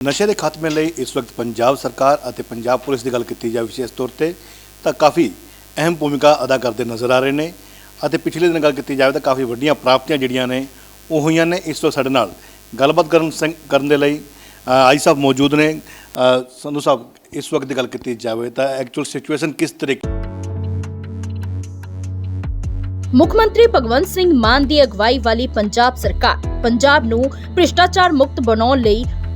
ਨਸ਼ੇ ਦੇ ਖਾਤਮੇ ਲਈ ਇਸ ਵਕਤ ਪੰਜਾਬ ਸਰਕਾਰ ਅਤੇ ਪੰਜਾਬ ਪੁਲਿਸ ਦੀ ਗੱਲ ਕੀਤੀ ਜਾਵੇ ਵਿਸ਼ੇਸ਼ ਤੌਰ ਤੇ ਤਾਂ ਕਾਫੀ ਅਹਿਮ ਭੂਮਿਕਾ ਅਦਾ ਕਰਦੇ ਨਜ਼ਰ ਆ ਰਹੇ ਨੇ ਅਤੇ ਪਿਛਲੇ ਦਿਨ ਗੱਲ ਕੀਤੀ ਜਾਵੇ ਤਾਂ ਕਾਫੀ ਵੱਡੀਆਂ ਪ੍ਰਾਪਤੀਆਂ ਜਿਹੜੀਆਂ ਨੇ ਉਹ ਹੋਈਆਂ ਨੇ। ਇਸ ਤੋਂ ਸਾਡੇ ਨਾਲ ਗੱਲਬਾਤ ਕਰਨ ਸੰਗ- ਕਰਨ ਦੇ ਲਈ ਅ, ਆਈ ਸਾਹਿਬ ਮੌਜੂਦ ਨੇ। ਅ, ਸੰਧੂ ਸਾਹਿਬ ਇਸ ਵਕਤ ਦੀ ਗੱਲ ਕੀਤੀ ਜਾਵੇ ਤਾਂ ਐਕਚੁਅਲ ਸਿਚੁਏਸ਼ਨ ਕਿਸ ਤਰੀਕੇ ਮੁੱਖ ਮੰਤਰੀ ਭਗਵੰਤ ਸਿੰਘ ਮਾਨ ਦੀ ਅਗਵਾਈ ਵਾਲੀ ਪੰਜਾਬ ਸਰਕਾਰ ਪੰਜਾਬ ਨੂੰ ਭ੍ਰਿਸ਼ਟਾਚਾਰ ਮੁਕਤ ਬਣਾਉਣ ਲਈ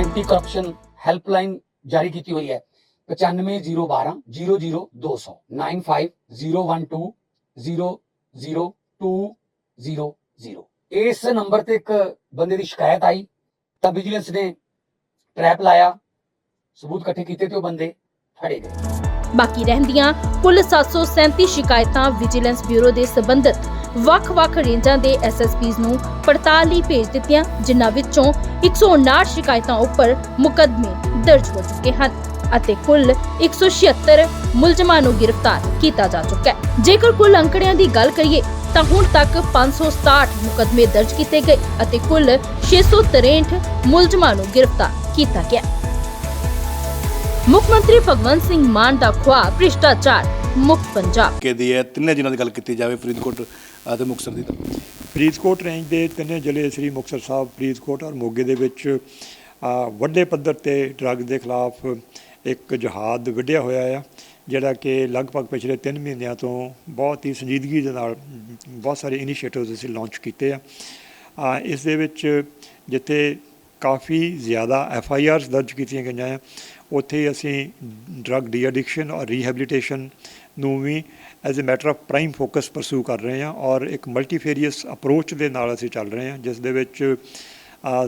ਐਂਟੀ ਕਰਪਸ਼ਨ ਹੈਲਪਲਾਈਨ ਜਾਰੀ ਕੀਤੀ ਹੋਈ ਹੈ। 95012 00200 9501200200 ਇਸ ਨੰਬਰ ਤੇ ਇੱਕ ਬੰਦੇ ਦੀ ਸ਼ਿਕਾਇਤ ਆਈ, ਤਾਂ ਵਿਜੀਲੈਂਸ ਨੇ ਟਰੈਪ ਲਾਇਆ, ਸਬੂਤ ਇਕੱਠੇ ਕੀਤੇ ਤੇ ਉਹ ਬੰਦੇ ਫੜੇ ਗਏ। ਬਾਕੀ ਰਹਿੰਦੀਆਂ ਕੁੱਲ 737 ਸ਼ਿਕਾਇਤਾਂ ਵਿਜੀਲੈਂਸ ਬਿਊਰੋ ਦੇ ਸਬੰਧਤ। ਵੱਖ-ਵੱਖ ਰੇਂਜਾਂ ਦੇ ਐਸਐਸਪੀਜ਼ ਨੂੰ ਪੜਤਾਲ ਲਈ ਭੇਜ ਦਿੱਤੀਆਂ, ਜਿਨ੍ਹਾਂ ਵਿੱਚੋਂ 159 ਸ਼ਿਕਾਇਤਾਂ ਉੱਪਰ ਮੁਕੱਦਮੇ ਦਰਜ ਹੋ ਚੁੱਕੇ ਹਨ ਅਤੇ ਕੁੱਲ 176 ਮੁਲਜ਼ਮਾਂ ਨੂੰ ਗ੍ਰਿਫਤਾਰ ਕੀਤਾ ਜਾ ਚੁੱਕਾ ਹੈ। ਜੇਕਰ ਕੁੱਲ ਅੰਕੜਿਆਂ ਦੀ ਗੱਲ ਕਰੀਏ, ਤਾਂ ਹੁਣ ਤੱਕ 567 ਮੁਕੱਦਮੇ ਦਰਜ ਕੀਤੇ ਗਏ ਅਤੇ ਕੁੱਲ 663 ਮੁਲਜ਼ਮਾਂ ਨੂੰ ਗ੍ਰਿਫਤਾਰ ਕੀਤਾ ਗਿਆ। ਮੁੱਖ ਮੰਤਰੀ ਭਗਵੰਤ ਸਿੰਘ ਮਾਨ ਦਾ ਖੁਆਬ ਭ੍ਰਿਸ਼ਟਾਚਾਰ ਮੁਕਤ ਪੰਜਾਬ। ਕਿ ਦੀ ਹੈ ਤਿੰਨੇ ਜਿਨ੍ਹਾਂ ਦੀ ਗੱਲ ਕੀਤੀ ਜਾਵੇ, ਫਰੀਦਕੋਟ ਅਤੇ ਮੁਕਤਸਰ ਦੀ ਤਾਂ। ਫਰੀਦਕੋਟ ਰੇਂਜ ਦੇ ਤਿੰਨੇ ਜ਼ਿਲ੍ਹੇ ਸ੍ਰੀ ਮੁਕਤਸਰ ਸਾਹਿਬ ਫਰੀਦਕੋਟ ਔਰ ਮੋਗੇ ਦੇ ਵਿੱਚ ਵੱਡੇ ਪੱਧਰ ਤੇ ਡਰੱਗ ਦੇ ਖਿਲਾਫ ਇੱਕ ਜਹਾਦ ਵਿੱਢਿਆ ਹੋਇਆ ਆ ਜਿਹੜਾ ਕਿ ਲਗਭਗ ਪਿਛਲੇ 3 ਮਹੀਨਿਆਂ ਤੋਂ ਬਹੁਤ ਹੀ ਸੰਜੀਦਗੀ ਦੇ ਨਾਲ ਬਹੁਤ ਸਾਰੇ ਇਨੀਸ਼ੀਏਟਿਵਸ ਅਸੀਂ ਲਾਂਚ ਕੀਤੇ ਆ। ਆ, ਇਸ ਦੇ ਵਿੱਚ ਜਿੱਥੇ ਕਾਫੀ ਜ਼ਿਆਦਾ ਐਫ ਆਈ ਆਰਸ ਦਰਜ ਕੀਤੀਆਂ ਗਈਆਂ ਆ ਉੱਥੇ ਅਸੀਂ ਡਰੱਗ ਡੀ ਐਡਿਕਸ਼ਨ ਔਰ ਰੀਹੈਬਿਲਿਟੇਸ਼ਨ ਨੂੰ ਵੀ as a matter of prime focus pursue ਕਰ ਰਹੇ ਹਾਂ ਔਰ ਇੱਕ ਮਲਟੀਫੇਰੀਅਸ ਅਪਰੋਚ ਦੇ ਨਾਲ ਅਸੀਂ ਚੱਲ ਰਹੇ ਹਾਂ, ਜਿਸ ਦੇ ਵਿੱਚ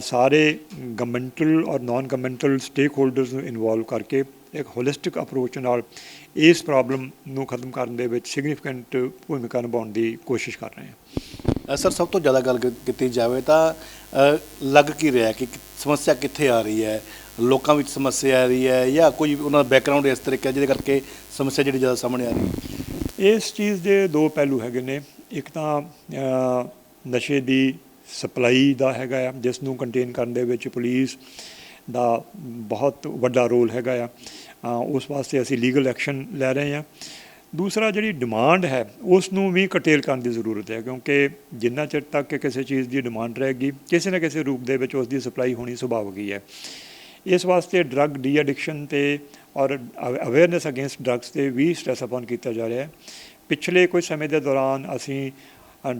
ਸਾਰੇ ਗਵਰਨਮੈਂਟਲ ਔਰ ਨਾਨ ਗਵਰਨਮੈਂਟਲ ਸਟੇਕ ਹੋਲਡਰਸ ਨੂੰ ਇਨਵੋਲਵ ਕਰਕੇ ਇੱਕ ਹੋਲਿਸਟਿਕ ਅਪਰੋਚ ਨਾਲ ਇਸ ਪ੍ਰੋਬਲਮ ਨੂੰ ਖਤਮ ਕਰਨ ਦੇ ਵਿੱਚ ਸਿਗਨੀਫੀਕੈਂਟ ਭੂਮਿਕਾ ਨਿਭਾਉਣ ਦੀ ਕੋਸ਼ਿਸ਼ ਕਰ ਰਹੇ ਹਾਂ। ਸਰ, ਸਭ ਤੋਂ ਜ਼ਿਆਦਾ ਗੱਲ ਕੀਤੀ ਜਾਵੇ ਤਾਂ ਲੱਗ ਕੀ ਰਿਹਾ ਕਿ ਸਮੱਸਿਆ ਕਿੱਥੇ ਆ ਰਹੀ ਹੈ? ਲੋਕਾਂ ਵਿੱਚ ਸਮੱਸਿਆ ਆ ਰਹੀ ਹੈ ਜਾਂ ਕੋਈ ਉਹਨਾਂ ਦਾ ਬੈਕਗ੍ਰਾਉਂਡ ਇਸ ਤਰੀਕੇ ਜਿਹਦੇ ਕਰਕੇ ਸਮੱਸਿਆ ਜਿਹੜੀ ਜ਼ਿਆਦਾ ਸਾਹਮਣੇ ਆ ਰਹੀ ਹੈ? ਇਸ ਚੀਜ਼ ਦੇ ਦੋ ਪਹਿਲੂ ਹੈਗੇ ਨੇ। ਇੱਕ ਤਾਂ ਨਸ਼ੇ ਦੀ ਸਪਲਾਈ ਦਾ ਹੈਗਾ ਆ, ਜਿਸ ਨੂੰ ਕੰਟੇਨ ਕਰਨ ਦੇ ਵਿੱਚ ਪੁਲਿਸ ਦਾ ਬਹੁਤ ਵੱਡਾ ਰੋਲ ਹੈਗਾ ਆ। ਉਸ ਵਾਸਤੇ ਅਸੀਂ ਲੀਗਲ ਐਕਸ਼ਨ ਲੈ ਰਹੇ ਹਾਂ। ਦੂਸਰਾ ਜਿਹੜੀ ਡਿਮਾਂਡ ਹੈ, ਉਸ ਨੂੰ ਵੀ ਕਟੇਲ ਕਰਨ ਦੀ ਜ਼ਰੂਰਤ ਹੈ, ਕਿਉਂਕਿ ਜਿੰਨਾ ਚਿਰ ਤੱਕ ਕਿਸੇ ਚੀਜ਼ ਦੀ ਡਿਮਾਂਡ ਰਹੇਗੀ, ਕਿਸੇ ਨਾ ਕਿਸੇ ਰੂਪ ਦੇ ਵਿੱਚ ਉਸ ਦੀ ਸਪਲਾਈ ਹੋਣੀ ਸੁਭਾਵਿਕ ਹੀ ਹੈ। ਇਸ ਵਾਸਤੇ ਡਰੱਗ ਡੀ ਐਡਿਕਸ਼ਨ ਤੇ ਔਰ ਅਵੇਅਰਨੈਸ ਅਗੇਂਸਟ ਡਰੱਗਸ ਤੇ ਵੀ ਸਟ੍ਰੈਸ ਅਪਨ ਕੀਤਾ ਜਾ ਰਿਹਾ ਹੈ। ਪਿਛਲੇ ਕੁਝ ਸਮੇਂ ਦੇ ਦੌਰਾਨ ਅਸੀਂ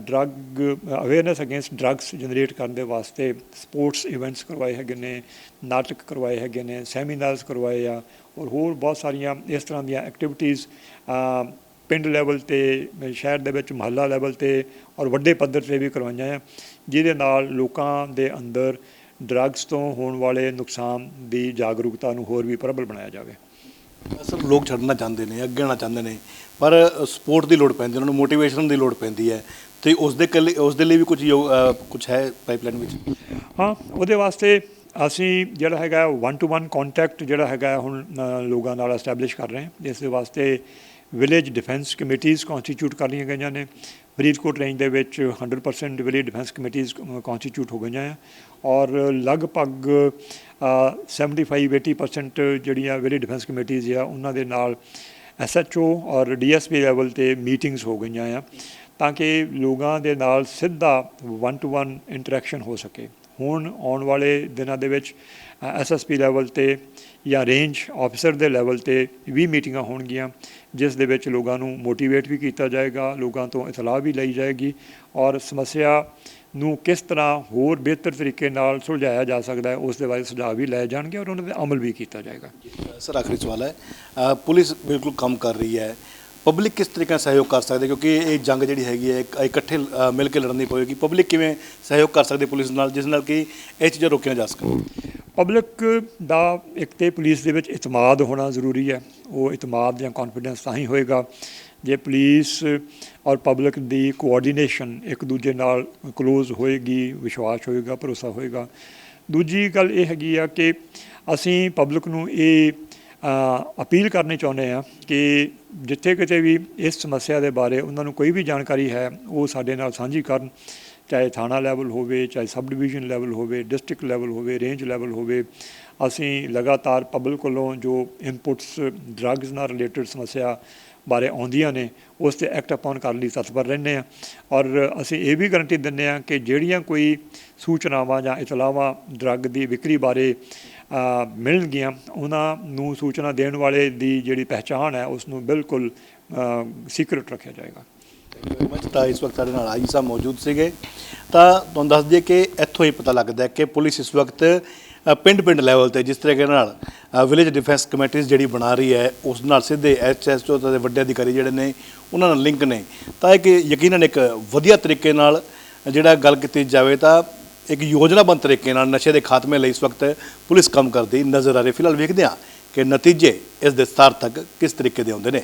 drug awareness against drugs generate ਕਰਨ ਦੇ ਵਾਸਤੇ ਸਪੋਰਟਸ ਇਵੈਂਟਸ ਕਰਵਾਏ ਹੈਗੇ ਨੇ, ਨਾਟਕ ਕਰਵਾਏ ਹੈਗੇ ਨੇ ਸੈਮੀਨਾਰਸ ਕਰਵਾਏ ਆ ਔਰ ਹੋਰ ਬਹੁਤ ਸਾਰੀਆਂ ਇਸ ਤਰ੍ਹਾਂ ਦੀਆਂ ਐਕਟੀਵਿਟੀਆਂ ਪਿੰਡ ਲੈਵਲ ਤੇ, ਸ਼ਹਿਰ ਦੇ ਵਿੱਚ ਮਹੱਲਾ ਲੈਵਲ ਤੇ ਔਰ ਵੱਡੇ ਪੱਧਰ ਤੇ ਵੀ ਕਰਵਾਈਆਂ ਆ, ਜਿਹਦੇ ਨਾਲ ਲੋਕਾਂ ਦੇ ਅੰਦਰ ਡਰੱਗਸ ਤੋਂ ਹੋਣ ਵਾਲੇ ਨੁਕਸਾਨ ਦੀ ਜਾਗਰੂਕਤਾ ਨੂੰ ਹੋਰ ਵੀ ਪ੍ਰਬਲ ਬਣਾਇਆ ਜਾਵੇ। ਸਰ ਲੋਕ ਛੱਡਣਾ ਚਾਹੁੰਦੇ ਨੇ ਅੱਗੇ ਆਉਣਾ ਚਾਹੁੰਦੇ ਨੇ ਪਰ ਸਪੋਰਟ ਦੀ ਲੋੜ ਪੈਂਦੀ ਉਹਨਾਂ ਨੂੰ ਮੋਟੀਵੇਸ਼ਨ ਦੀ ਲੋੜ ਪੈਂਦੀ ਹੈ ਤੇ ਉਸ ਦੇ ਉਸ ਦੇ ਲਈ ਵੀ ਕੁਝ ਕੁਝ ਹੈ ਪਾਈਪਲਾਈਨ ਵਿੱਚ? ਹਾਂ ਉਹਦੇ ਵਾਸਤੇ ਅਸੀਂ ਜਿਹੜਾ ਹੈਗਾ ਵਨ ਟੂ ਵਨ ਕੰਟੈਕਟ ਜਿਹੜਾ ਹੈਗਾ ਹੁਣ ਲੋਕਾਂ ਨਾਲ ਐਸਟੈਬਲਿਸ਼ ਕਰ ਰਹੇ ਹਾਂ। ਇਸ ਦੇ ਵਾਸਤੇ ਵਿਲੇਜ ਡਿਫੈਂਸ ਕਮੇਟੀਆਂ ਕਨਸਟੀਟਿਊਟ ਕਰ ਲਈਆਂ ਗਈਆਂ ਨੇ। ਫਰੀਦਕੋਟ ਰੇਂਜ ਦੇ ਵਿੱਚ 100% ਵਿਲੇਜ ਡਿਫੈਂਸ ਕਮੇਟੀਆਂ ਕਨਸਟੀਟਿਊਟ ਹੋ ਗਈਆਂ ਆ। ਔਰ ਲਗਭਗ ਅ, 75-80% ਜਿਹੜੀਆਂ ਵਿਲੇਜ ਡਿਫੈਂਸ ਕਮੇਟੀਆਂ ਆ ਉਹਨਾਂ ਦੇ ਨਾਲ ਐਸਐਚਓ ਔਰ ਡੀਐਸਪੀ ਲੈਵਲ ਤੇ ਮੀਟਿੰਗਸ ਹੋ ਗਈਆਂ ਆ ਤਾਂ ਕਿ ਲੋਕਾਂ ਦੇ ਨਾਲ ਸਿੱਧਾ ਵਨ ਟੂ ਵਨ ਇੰਟਰੈਕਸ਼ਨ ਹੋ ਸਕੇ। ਹੁਣ ਆਉਣ ਵਾਲੇ ਦਿਨਾਂ ਦੇ ਵਿੱਚ ਐਸਐਸਪੀ ਲੈਵਲ ਤੇ ਜਾਂ ਰੇਂਜ ਆਫੀਸਰ ਦੇ ਲੈਵਲ ਤੇ ਵੀ ਮੀਟਿੰਗਾਂ ਹੋਣਗੀਆਂ, ਜਿਸ ਦੇ ਵਿੱਚ ਲੋਕਾਂ ਨੂੰ ਮੋਟੀਵੇਟ ਵੀ ਕੀਤਾ ਜਾਏਗਾ, ਲੋਕਾਂ ਤੋਂ ਇਤਲਾਹ ਵੀ ਲਈ ਜਾਏਗੀ ਔਰ ਸਮੱਸਿਆ ਨੂੰ ਕਿਸ ਤਰ੍ਹਾਂ ਹੋਰ ਬਿਹਤਰ ਤਰੀਕੇ ਨਾਲ ਸੁਲਝਾਇਆ ਜਾ ਸਕਦਾ ਹੈ, ਉਸ ਦੇ ਬਾਰੇ ਸੁਝਾਅ ਵੀ ਲਏ ਜਾਣਗੇ ਔਰ ਉਹਨਾਂ ਤੇ ਅਮਲ ਵੀ ਕੀਤਾ ਜਾਏਗਾ। ਸਰ, ਆਖਰੀ ਸਵਾਲ ਹੈ। ਪੁਲਿਸ ਬਿਲਕੁਲ ਕੰਮ ਕਰ ਰਹੀ ਹੈ। ਪਬਲਿਕ ਕਿਸ ਤਰੀਕੇ ਨਾਲ ਸਹਿਯੋਗ ਕਰ ਸਕਦੇ? ਕਿਉਂਕਿ ਇਹ ਜੰਗ ਜਿਹੜੀ ਹੈਗੀ ਹੈ ਇੱਕ ਇਕੱਠੇ ਅ, ਮਿਲ ਕੇ ਲੜਨੀ ਪਵੇਗੀ। ਪਬਲਿਕ ਕਿਵੇਂ ਸਹਿਯੋਗ ਕਰ ਸਕਦੇ ਪੁਲਿਸ ਨਾਲ ਜਿਸ ਨਾਲ ਕਿ ਇਹ ਚੀਜ਼ਾਂ ਰੋਕੀਆਂ ਜਾ ਸਕਣ? ਪਬਲਿਕ ਦਾ ਇੱਕ ਤੇ ਪੁਲਿਸ ਦੇ ਵਿੱਚ ਇਤਮਾਦ ਹੋਣਾ ਜ਼ਰੂਰੀ ਹੈ। ਉਹ ਇਤਮਾਦ ਜਾਂ ਕੌਨਫੀਡੈਂਸ ਤਾਂ ਹੀ ਹੋਏਗਾ। ਜੇ ਪੁਲਿਸ ਔਰ ਪਬਲਿਕ ਦੀ ਕੋਆਰਡੀਨੇਸ਼ਨ ਇੱਕ ਦੂਜੇ ਨਾਲ ਕਲੋਜ਼ ਹੋਏਗੀ ਵਿਸ਼ਵਾਸ ਹੋਏਗਾ ਭਰੋਸਾ ਹੋਏਗਾ। ਦੂਜੀ ਗੱਲ ਇਹ ਹੈਗੀ ਆ ਕਿ ਅਸੀਂ ਪਬਲਿਕ ਨੂੰ ਇਹ ਅਪੀਲ ਕਰਨੀ ਚਾਹੁੰਦੇ ਆ ਕਿ ਜਿੱਥੇ ਕਿਤੇ ਵੀ ਇਸ ਸਮੱਸਿਆ ਦੇ ਬਾਰੇ ਉਹਨਾਂ ਨੂੰ ਕੋਈ ਵੀ ਜਾਣਕਾਰੀ ਹੈ, ਉਹ ਸਾਡੇ ਨਾਲ ਸਾਂਝੀ ਕਰਨ, ਚਾਹੇ ਥਾਣਾ ਲੈਵਲ ਹੋਵੇ, ਚਾਹੇ ਸਬ ਡਿਵੀਜ਼ਨ ਲੈਵਲ ਹੋਵੇ ਡਿਸਟ੍ਰਿਕਟ ਲੈਵਲ ਹੋਵੇ ਰੇਂਜ ਲੈਵਲ ਹੋਵੇ ਅਸੀਂ ਲਗਾਤਾਰ ਪਬਲਿਕ ਕੋਲੋਂ ਜੋ ਇਨਪੁਟਸ ਡਰੱਗਸ ਨਾਲ ਰਿਲੇਟਡ ਸਮੱਸਿਆ ਬਾਰੇ ਆਉਂਦੀਆਂ ਨੇ, ਉਸ ਤੇ ਐਕਟ ਅਪਾਨ ਕਰਨ ਲਈ ਤਤਪਰ ਰਹਿੰਦੇ ਆ ਔਰ ਅਸੀਂ ਇਹ ਵੀ ਗਾਰੰਟੀ ਦਿੰਦੇ ਆ ਕਿ ਜਿਹੜੀਆਂ ਕੋਈ ਸੂਚਨਾਵਾਂ ਜਾਂ ਇਤਲਾਵਾਂ ਡਰੱਗ ਦੀ ਵਿਕਰੀ ਬਾਰੇ ਮਿਲਣਗੀਆਂ, ਉਹਨਾਂ ਨੂੰ ਸੂਚਨਾ ਦੇਣ ਵਾਲੇ ਦੀ ਜਿਹੜੀ ਪਹਿਚਾਣ ਹੈ, ਉਸ ਨੂੰ ਬਿਲਕੁਲ ਸੀਕ੍ਰੀਟ ਰੱਖਿਆ ਜਾਏਗਾ। ਤਾਂ ਇਸ ਵਕਤ ਸਾਡੇ ਨਾਲ ਆਈ ਸਾਹਿਬ ਮੌਜੂਦ ਸੀਗੇ। ਤਾਂ ਤੁਹਾਨੂੰ ਦੱਸ ਦਈਏ ਕਿ ਇੱਥੋਂ ਹੀ ਪਤਾ ਲੱਗਦਾ ਹੈ ਕਿ ਪੁਲਿਸ ਇਸ ਵਕਤ ਪਿੰਡ-ਪਿੰਡ ਲੈਵਲ ਤੇ ਜਿਸ ਤਰੀਕੇ ਨਾਲ ਵਿਲੇਜ ਡਿਫੈਂਸ ਕਮੇਟੀਜ਼ ਜਿਹੜੀ ਬਣਾ ਰਹੀ ਹੈ, ਉਸ ਨਾਲ ਸਿੱਧੇ ਐਚਐਸਓ ਦੇ ਵੱਡੇ ਅਧਿਕਾਰੀ ਜਿਹੜੇ ਨੇ, ਉਹਨਾਂ ਨਾਲ ਲਿੰਕ ਨੇ। ਤਾਂ ਇੱਕ ਕਿ ਯਕੀਨਨ ਇੱਕ ਵਧੀਆ ਤਰੀਕੇ ਨਾਲ ਜਿਹੜਾ ਗੱਲ ਕੀਤੀ ਜਾਵੇ ਤਾਂ ਇੱਕ ਯੋਜਨਾਬੰਦ ਤਰੀਕੇ ਨਾਲ ਨਸ਼ੇ ਦੇ ਖਾਤਮੇ ਲਈ ਇਸ ਵਕਤ ਪੁਲਿਸ ਕੰਮ ਕਰਦੀ ਨਜ਼ਰ ਆ ਰਹੀ ਫਿਲਹਾਲ ਵੇਖਦੇ ਹਾਂ ਕਿ ਨਤੀਜੇ ਇਸ ਦੇ ਸਤਾਰ ਤੱਕ ਕਿਸ ਤਰੀਕੇ ਦੇ ਆਉਂਦੇ ਨੇ।